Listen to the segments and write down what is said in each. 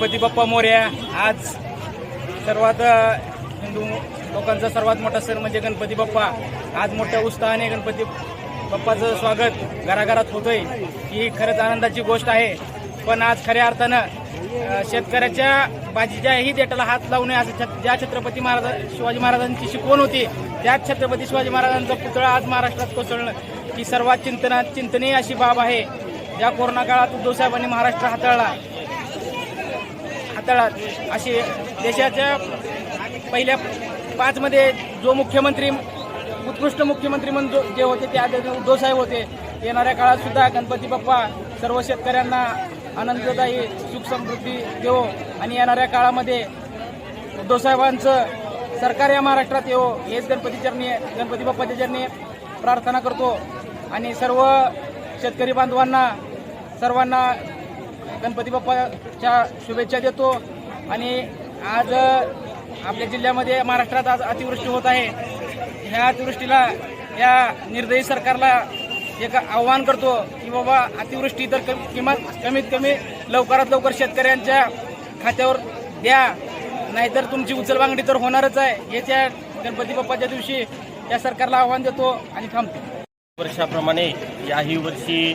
बाप्पा मोर्या आज सर्वात हिंदू लोकांचा सर्वात मोठा सण म्हणजे गणपती बाप्पा. आज मोठ्या उत्साहाने गणपती बाप्पाचं स्वागत घराघरात होतंय. ही खरंच आनंदाची गोष्ट आहे. पण आज खऱ्या अर्थानं शेतकऱ्याच्या बाजीच्याही देटाला हात लावू नये असं ज्या छत्रपती महाराज शिवाजी महाराजांची शिकवण होती त्याच छत्रपती शिवाजी महाराजांचा पुतळा आज महाराष्ट्रात कोसळणं ही सर्वात चिंतना चिंतनीय अशी बाब आहे. ज्या कोरोना काळात उद्धव साहेबांनी महाराष्ट्र हाताळला. हाताळात अशी देशाच्या पहिल्या पाचमध्ये जो मुख्यमंत्री उत्कृष्ट मुख्यमंत्री म्हणून जो- जे होते ते आदरणीय उद्धव साहेब होते. येणाऱ्या काळात सुद्धा गणपती बाप्पा सर्व शेतकऱ्यांना आनंददायी सुख समृद्धी देवो. आणि येणाऱ्या काळामध्ये उद्धवसाहेबांचं सरकार या महाराष्ट्रात येवो. हेच गणपती चरणी गणपती बाप्पाच्या चरणी प्रार्थना करतो. आणि सर्व शेतकरी बांधवांना सर्वांना गणपती बाप्पाच्या शुभेच्छा देतो. आणि आज आपल्या जिल्ह्यामध्ये महाराष्ट्रात आज अतिवृष्टी होत आहे. ह्या अतिवृष्टीला या निर्दयी सरकारला एक आव्हान करतो की बाबा अतिवृष्टी तर किमान कमीत कमी लवकरात लवकर शेतकऱ्यांच्या खात्यावर द्या. नाहीतर तुमची उचलबांगडी तर होणारच आहे. हे त्या गणपती बाप्पाच्या दिवशी या सरकारला आव्हान देतो आणि थांबतो. वर्षाप्रमाणे याही वर्षी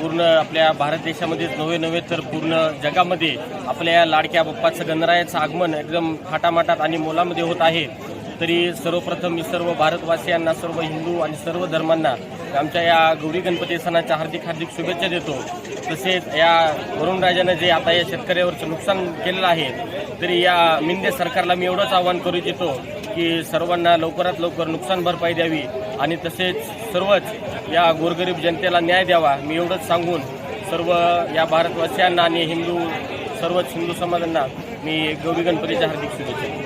पूर्ण आपल्या भारत देशामध्येच नव्हे नव्हे तर पूर्ण जगामध्ये आपल्या या लाडक्या बाप्पाचं गणरायाचं आगमन एकदम थाटामाटात आणि मोलामध्ये होत आहे. तरी सर्वप्रथम मी सर्व भारतवासियांना सर्व हिंदू आणि सर्व धर्मांना आमच्या या गौरी गणपती सणाच्या हार्दिक हार्दिक शुभेच्छा देतो. तसेच या वरुणराजानं जे आता या शेतकऱ्यावरचं नुकसान केलेलं आहे तरी या मिंदे सरकारला मी एवढंच आवाहन करू इच्छितो की सर्वांना लवकरात लवकर नुकसान भरपाई द्यावी. आणि तसेच सर्वच या गोरगरीब जनतेला न्याय द्यावा मी एवढंच सांगून सर्व या भारतवासियांना आणि हिंदू सर्वच हिंदू समाजांना मी गौरी गणपतीच्या हार्दिक शुभेच्छा